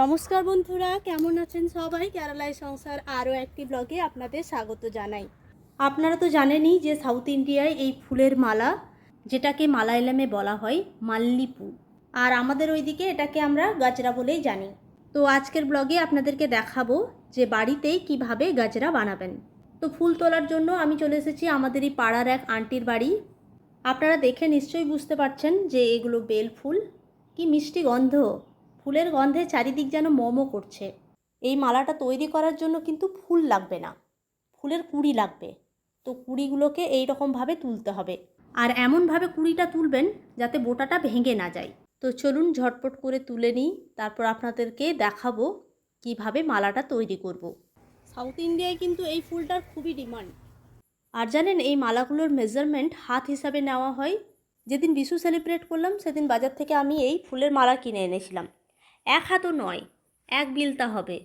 নমস্কার বন্ধুরা, কেমন আছেন সবাই? কেরালায় সংসার আরও একটি ব্লগে আপনাদের স্বাগত জানাই। আপনারা তো জানেনই যে সাউথ ইন্ডিয়ায় এই ফুলের মালা, যেটাকে মালায়ালামে বলা হয় মাল্লিপু। আর আমাদের ওইদিকে এটাকে আমরা গাজরা বলেই জানি। তো আজকের ব্লগে আপনাদেরকে দেখাবো যে বাড়িতেই কীভাবে গাজরা বানাবেন। তো ফুল তোলার জন্য আমি চলে এসেছি আমাদের এই পাড়ার এক আন্টির বাড়ি। আপনারা দেখে নিশ্চয়ই বুঝতে পারছেন যে এগুলো বেল ফুল। কি মিষ্টি গন্ধ! ফুলের গন্ধে চারিদিক যেন মোমো করছে। এই মালাটা তৈরি করার জন্য কিন্তু ফুল লাগবে না। ফুলের কুড়ি লাগবে। তো কুড়িগুলোকে এই রকমভাবে তুলতে হবে। আর এমনভাবে কুড়িটা তুলবেন যাতে বোটাটা ভেঙে না যায়। তো চলুন ঝটপট করে তুলে নিই। তারপর আপনাদেরকে দেখাবো কীভাবে মালাটা তৈরি করব। সাউথ ইন্ডিয়ায় কিন্তু এই ফুলটার খুবই ডিমান্ড। আর জানেন, এই মালাগুলোর মেজারমেন্ট হাত হিসাবে নেওয়া হয়। যেদিন বিশু সেলিব্রেট করলাম, সেদিন বাজার থেকে আমি এই ফুলের মালা কিনে এনেছিলাম। এক হাতও নয়, এক বিলতা হবে।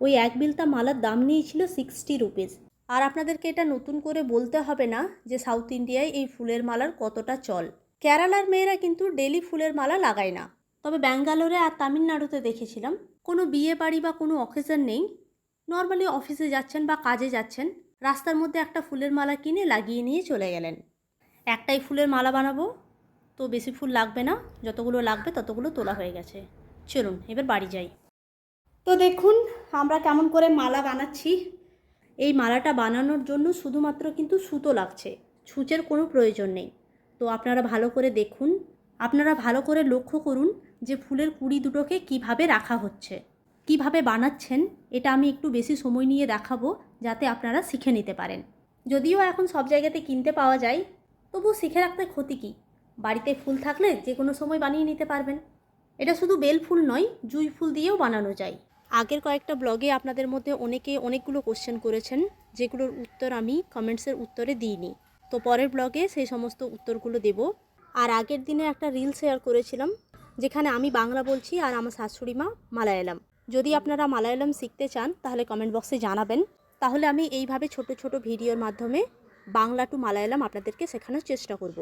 ওই এক বিলতা মালার দাম নিয়েছিল সিক্সটি রুপিস আর আপনাদেরকে এটা নতুন করে বলতে হবে না যে সাউথ ইন্ডিয়ায় এই ফুলের মালার কতটা চল। কেরালার মেয়েরা কিন্তু ডেলি ফুলের মালা লাগায় না। তবে ব্যাঙ্গালোরে আর তামিলনাড়ুতে দেখেছিলাম, কোনো বিয়ে বাড়ি বা কোনো অকেশন নেই। নর্মালি অফিসে যাচ্ছেন বা কাজে যাচ্ছেন, রাস্তার মধ্যে একটা ফুলের মালা কিনে লাগিয়ে নিয়ে চলে গেলেন। একটাই ফুলের মালা বানাবো, তো বেশি ফুল লাগবে না, যতগুলো লাগবে ততগুলো তোলা হয়ে গেছে। চলুন, এবার বাড়ি যাই। তো দেখুন, আমরা কেমন করে মালা বানাচ্ছি। এই মালাটা বানানোর জন্য শুধুমাত্র কিন্তু সুতো লাগছে, ছুঁচের কোনো প্রয়োজন নেই। তো আপনারা ভালো করে দেখুন, আপনারা ভালো করে লক্ষ্য করুন যে ফুলের কুড়ি দুটোকে কীভাবে রাখা হচ্ছে, কীভাবে বানাচ্ছেন, এটা আমি একটু বেশি সময় নিয়ে দেখাবো, যাতে আপনারা শিখে নিতে পারেন। যদিও এখন সব জায়গাতে কিনতে পাওয়া যায় তবু শিখে রাখতে ক্ষতি কী? বাড়িতে ফুল থাকলে যে কোনো সময় বানিয়ে নিতে পারবেন। এটা শুধু বেল ফুল নয়, জুই ফুল দিয়েও বানানো যায়। আগের কয়েকটা ব্লগে আপনাদের মধ্যে অনেকে অনেকগুলো কোশ্চেন করেছেন, যেগুলোর উত্তর আমি কমেন্টসের উত্তরে দিইনি। তো পরের ব্লগে সেই সমস্ত উত্তরগুলো দেব। আর আগের দিনে একটা রিল শেয়ার করেছিলাম, যেখানে আমি বাংলা বলছি আর আমার শাশুড়ি মা মালায়ালাম। যদি আপনারা মালায়ালাম শিখতে চান, তাহলে কমেন্ট বক্সে জানাবেন। তাহলে আমি এইভাবে ছোট ছোট ভিডিওর মাধ্যমে বাংলা টু মালায়ালাম আপনাদেরকে শেখানোর চেষ্টা করব।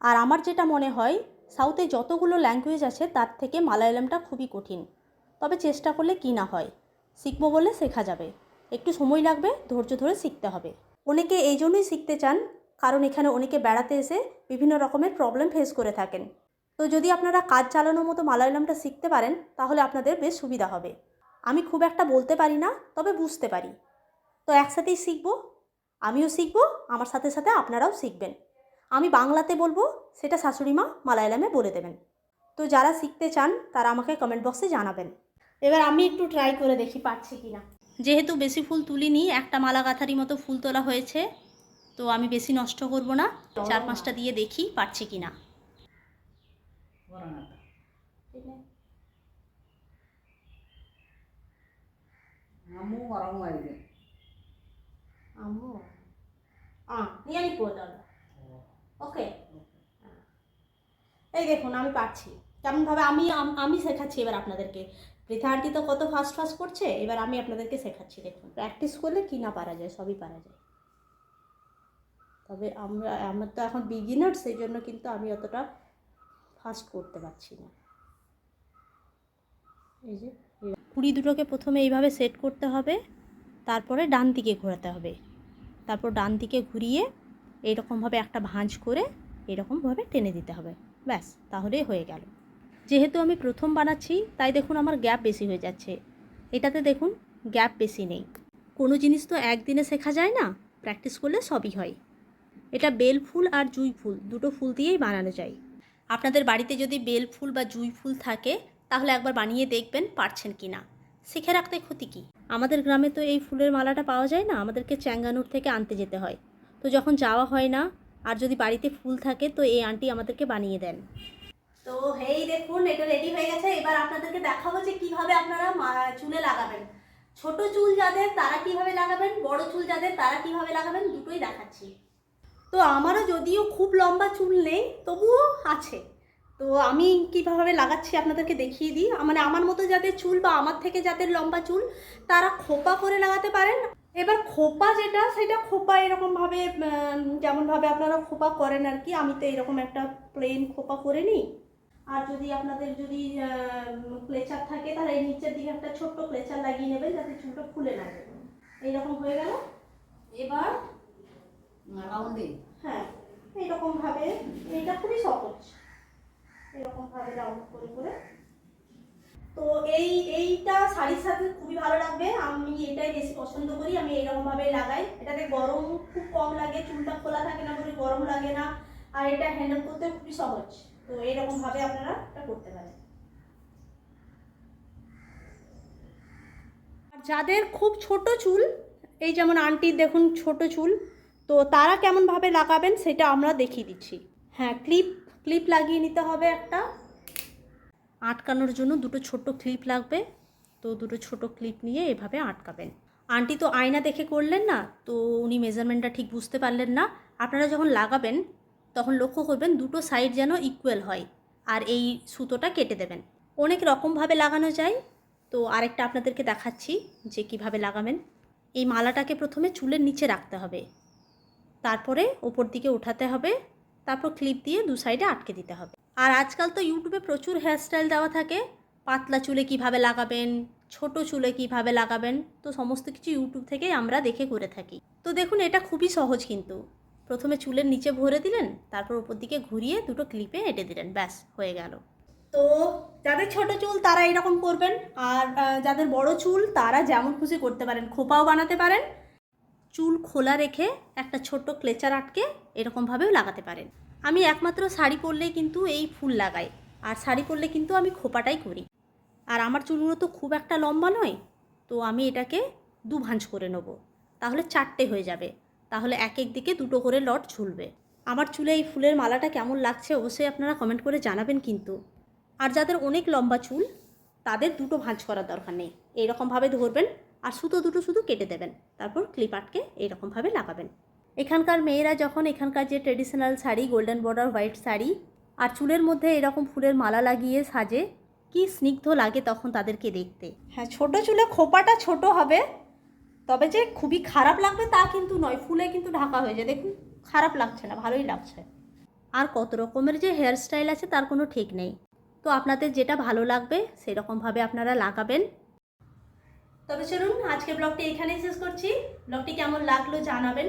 আর আমার যেটা মনে হয় সাউথে যতগুলো ল্যাঙ্গুয়েজ আছে, তার থেকে মালায়ালামটা খুবই কঠিন। তবে চেষ্টা করলে কি না হয়? শিখব বলে শেখা যাবে। একটু সময় লাগবে, ধৈর্য ধরে শিখতে হবে। অনেকে এই জন্যই শিখতে চান, কারণ এখানে অনেকে বেড়াতে এসে বিভিন্ন রকমের প্রবলেম ফেস করে থাকেন। তো যদি আপনারা কাজ চালানোর মতো মালায়ালামটা শিখতে পারেন, তাহলে আপনাদের বেশ সুবিধা হবে। আমি খুব একটা বলতে পারি না, তবে বুঝতে পারি। তো একসাথেই শিখব, আমিও শিখব, আমার সাথে সাথে আপনারাও শিখবেন। আমি বাংলাতে বলব সেটা শাশুড়ি মা মালায়ালামে বলে দেবেন। তো যারা শিখতে চান তারা আমাকে কমেন্ট বক্সে জানাবেন। এবার আমি একটু ট্রাই করে দেখি পারছি কি না যেহেতু বেশি ফুল তুলিনি একটা মালা গাঁথারি মতো ফুল তোলা হয়েছে তো আমি বেশি নষ্ট করব না। চার পাঁচটা দিয়ে দেখি পারছি কি না আমি করে ওকে এই দেখুন, আমি পারছি। কেমনভাবে আমি আমি শেখাচ্ছি এবার আপনাদেরকে। পৃথার্থী তো কত ফাস্ট ফাস্ট করছে, এবার আমি আপনাদেরকে শেখাচ্ছি, দেখুন। প্র্যাকটিস করলে কি না পারা যায়, সবই পারা যায়। তবে আমরা, আমার তো এখন বিগিনার সেই জন্য কিন্তু আমি অতটা ফাস্ট করতে পারছি না। এই যে কুড়ি দুটোকে প্রথমে এইভাবে সেট করতে হবে, তারপরে ডান দিকে ঘোরাতে হবে। তারপর ডান দিকে ঘুরিয়ে এইরকমভাবে একটা ভাঁজ করে এরকমভাবে টেনে দিতে হবে। ব্যাস, তাহলেই হয়ে গেল। যেহেতু আমি প্রথম বানাচ্ছি, তাই দেখুন আমার গ্যাপ বেশি হয়ে যাচ্ছে। এটাতে দেখুন, গ্যাপ বেশি নেই। কোনো জিনিস তো একদিনে শেখা যায় না, প্র্যাকটিস করলে সবই হয়। এটা বেল ফুল আর জুই ফুল, দুটো ফুল দিয়েই বানানো যায়। আপনাদের বাড়িতে যদি বেল ফুল বা জুই ফুল থাকে, তাহলে একবার বানিয়ে দেখবেন পারছেন কি না। শিখে রাখতে ক্ষতি কী? আমাদের গ্রামে তো এই ফুলের মালাটা পাওয়া যায় না, আমাদেরকে চ্যাঙ্গানুর থেকে আনতে যেতে হয়। তো যখন যাওয়া হয় না, আর যদি বাড়িতে ফুল থাকে, তো এই আন্টি আমাদেরকে বানিয়ে দেন। তো হেই দেখুন, এটা রেডি হয়ে গেছে। এবার আপনাদেরকে দেখাবো যে কীভাবে আপনারা চুলে লাগাবেন। ছোট চুল যাদের, তারা কীভাবে লাগাবেন? বড় চুল যাদের, তারা কীভাবে লাগাবেন? দুটোই দেখাচ্ছি। তো আমারও যদিও খুব লম্বা চুল নেই, তবুও আছে। তো আমি কীভাবে লাগাচ্ছি আপনাদেরকে দেখিয়ে দিই। মানে আমার মতো যাদের চুল বা আমার থেকে যাদের লম্বা চুল, তারা খোপা করে লাগাতে পারেন। এবার খোপা যেটা সেটা খোপা এরকমভাবে যেমনভাবে আপনারা খোপা করেন আর কি আমি তো এরকম একটা প্লেন খোপা করে নিই। আর যদি আপনাদের যদি ক্লেচার থাকে তাহলে এই নিচের দিকে একটা ছোট্ট ক্লেচার লাগিয়ে নেবেন যাতে চুলটা ফুলে না যায়। এইরকম হয়ে গেল। এবার রাউন্ডে হ্যাঁ এইরকম ভাবে এটা খুবই সহজ। এরকম ভাবে রাউন্ড করে করে তো এই, এইটা শাড়ির সাথে খুবই ভালো লাগবে। আমি এটাই বেশি পছন্দ করি, আমি এইরকম ভাবে লাগাই। এটাতে গরম খুব কম লাগে, চুলটা খোলা থাকে না বলে গরম লাগে না। আর এটা হ্যান্ডেল করতে খুবই সহজ। তো এইরকম ভাবে আপনারা এটা করতে পারেন। যাদের খুব ছোট চুল, এই যেমন আন্টির দেখুন ছোট চুল, তো তারা কেমনভাবে লাগাবেন সেটা আমরা দেখিয়ে দিচ্ছি। হ্যাঁ ক্লিপ ক্লিপ লাগিয়ে নিতে হবে একটা। আটকানোর জন্য দুটো ছোট ক্লিপ লাগবে। তো দুটো ছোট ক্লিপ নিয়ে এভাবে আটকাবেন। আন্টি তো আয়না দেখে করলেন না, তো উনি মেজারমেন্টটা ঠিক বুঝতে পারলেন না। আপনারা যখন লাগাবেন, তখন লক্ষ্য করবেন দুটো সাইড যেন ইকুয়াল হয়, আর এই সুতোটা কেটে দেবেন। অনেক রকমভাবে লাগানো যায়। তো আরেকটা আপনাদেরকে দেখাচ্ছি যে কীভাবে লাগাবেন। এই মালাটাকে প্রথমে চুলের নিচে রাখতে হবে। তারপরে ওপর দিকে উঠাতে হবে। তারপর ক্লিপ দিয়ে দু সাইডে আটকে দিতে হবে। আর আজকাল তো ইউটিউবে প্রচুর হেয়ারস্টাইল দেওয়া থাকে। পাতলা চুলে কীভাবে লাগাবেন, ছোট চুলে কীভাবে লাগাবেন, তো সমস্ত কিছু ইউটিউব থেকেই আমরা দেখে করে থাকি। তো দেখুন, এটা খুবই সহজ কিন্তু। প্রথমে চুলের নিচে ভরে দিলেন, তারপর উপর দিকে ঘুরিয়ে দুটো ক্লিপে এঁটে দিলেন, ব্যাস, হয়ে গেল। তো যাদের ছোট চুল তারা এরকম করবেন, আর যাদের বড় চুল তারা যেমন খুশি করতে পারেন, খোপাও বানাতে পারেন। চুল খোলা রেখে একটা ছোট্ট ক্লেচার আটকে এরকমভাবেও লাগাতে পারেন। আমি একমাত্র শাড়ি পরলেই কিন্তু এই ফুল লাগাই, আর শাড়ি পরলে কিন্তু আমি খোপাটাই করি। আর আমার চুলগুলো তো খুব একটা লম্বা নয়, তো আমি এটাকে দু ভাঁজ করে নেব। তাহলে চারটে হয়ে যাবে, তাহলে এক এক দিকে দুটো করে লট ঝুলবে। আমার চুলে এই ফুলের মালাটা কেমন লাগছে অবশ্যই আপনারা কমেন্ট করে জানাবেন কিন্তু। আর যাদের অনেক লম্বা চুল, তাদের দুটো ভাঁজ করার দরকার নেই। এইরকমভাবে ধরবেন, আর সুতো দুটো শুধু কেটে দেবেন, তারপর ক্লিপ আটকে এইরকমভাবে লাগাবেন। এখানকার মেয়েরা যখন এখানকার যে traditional sari golden border white sari আর চুলের মধ্যে এরকম ফুলের মালা লাগিয়ে সাজে কি স্নিগ্ধ লাগে তখন তাদেরকে দেখতে। হ্যাঁ ছোট চুলে খোপাটা ছোট হবে তবে যে খুবই খারাপ লাগবে তা কিন্তু নয় ফুলে কিন্তু ঢাকা হয়ে যায়। দেখুন খারাপ লাগছে না ভালোই লাগছে। আর কত রকমের যে হেয়ার স্টাইল আছে তার কোনো ঠিক নেই। তো আপনাদের যেটা ভালো লাগবে সেরকমভাবে আপনারা লাগাবেন। তবে চলুন আজকে ব্লগটি এখানেই শেষ করছি। ব্লগটি কেমন লাগল জানাবেন।